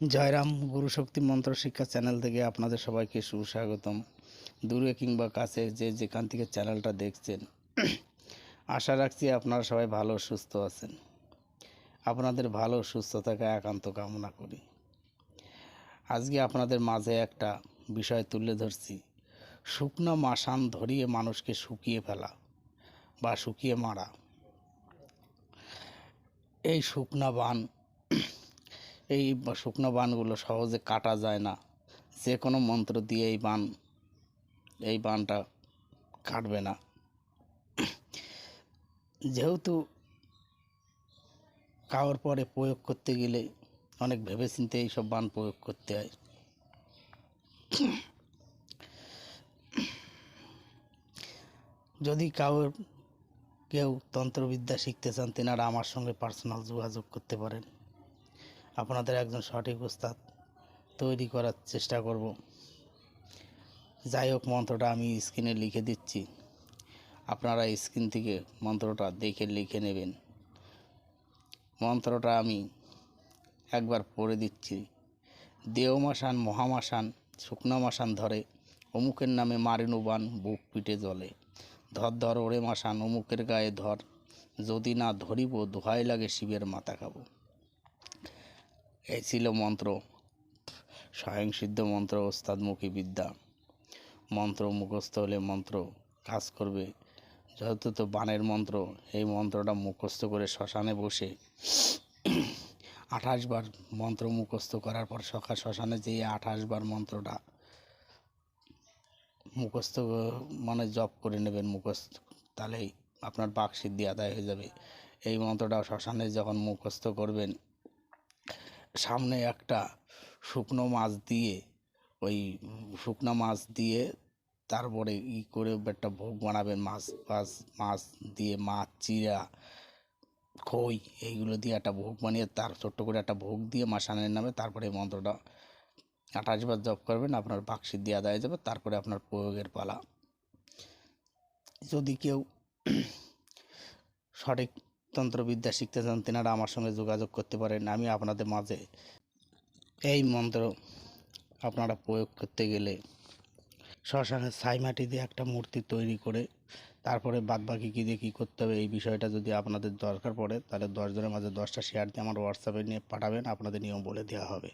জয়রাম গুরুশক্তি মন্ত্র শিক্ষা চ্যানেল থেকে আপনাদের সবাইকে সুস্বাগতম। দূরে কিংবা কাছে যে যেখান থেকে চ্যানেলটা দেখছেন, আশা রাখছি আপনারা সবাই ভালো সুস্থ আছেন। আপনাদের ভালো সুস্থ থাকা একান্ত কামনা করি। আজকে আপনাদের মাঝে একটা বিষয় তুলে ধরছি। শুকনো মাসান ধরিয়ে মানুষকে শুকিয়ে ফেলা বা শুকিয়ে মারা। এই শুকনা বান এই শুকনো বানগুলো সহজে কাটা যায় না। যে কোনো মন্ত্র দিয়ে এই বান, এই বানটা কাটবে না। যেহেতু কাওয়ার পরে প্রয়োগ করতে গেলে অনেক ভেবেচিন্তে এইসব বান প্রয়োগ করতে হয়। যদি কাউর কেউ তন্ত্রবিদ্যা শিখতে চান, তেনারা আমার সঙ্গে পার্সোনাল যোগাযোগ করতে পারেন। আপনাদের একজন সঠিক উস্তাদ তৈরি করার চেষ্টা করব। যাই হোক, মন্ত্রটা আমি স্ক্রিনে লিখে দিচ্ছি। আপনারা স্ক্রিন থেকে মন্ত্রটা দেখে লিখে নেবেন। মন্ত্রটা আমি একবার পড়ে দিচ্ছি। দেওমাসান, মহামাসান শুকনা মাসান ধরে, অমুকের নামে মারিনুবান, বুক পিটে জলে ধর ধর ওরে মাসান, অমুকের গায়ে ধর, যদি না ধরিব, দোহাই লাগে শিবের মাথা খাব। এই ছিল মন্ত্র। স্বয়ংসিদ্ধ মন্ত্র ওস্তাদমুখী বিদ্যা। মন্ত্র মুখস্থ হলে মন্ত্র কাজ করবে। যেহেতু তো বানের মন্ত্র, এই মন্ত্রটা মুখস্থ করে শ্মশানে বসে আঠাশ বার মন্ত্র মুখস্থ করার পর সকাল শ্মশানে যেয়ে আঠাশ বার মন্ত্রটা মুখস্থ মানে জপ করে নেবেন মুখস্থ, তাহলেই আপনার বাক সিদ্ধি আদায় হয়ে যাবে। এই মন্ত্রটা শ্মশানে যখন মুখস্থ করবেন সামনে একটা শুকনো মাছ দিয়ে, ওই শুকনো মাছ দিয়ে তারপরে ই করে একটা ভোগ বানাবেন, মাছ মাছ মাছ দিয়ে মাছ চিরা খই, এইগুলো দিয়ে একটা ভোগ বানিয়ে তার ছোট্ট করে একটা ভোগ দিয়ে মাসানের নামে তারপরে এই মন্ত্রটা আঠাশ বার জপ করবেন, আপনার বাকসিদ্ধি আদায় যাবে, তারপরে আপনার প্রয়োগের পালা। যদি কেউ সঠিক তন্ত্রবিদ্যা শিখতে চান, তেনারা আমার সঙ্গে যোগাযোগ করতে পারেন। আমি আপনাদের মাঝে এই মন্ত্র আপনারা প্রয়োগ করতে গেলে শ্মশানের ছাই মাটি দিয়ে একটা মূর্তি তৈরি করে, তারপরে বাদ বাকি কী দিয়ে কী করতে হবে, এই বিষয়টা যদি আপনাদের দরকার পড়ে, তাহলে দশজনের মাঝে দশটা শেয়ার দিয়ে আমার হোয়াটসঅ্যাপে নিয়ে পাঠাবেন, আপনাদের নিয়ম বলে দেওয়া হবে।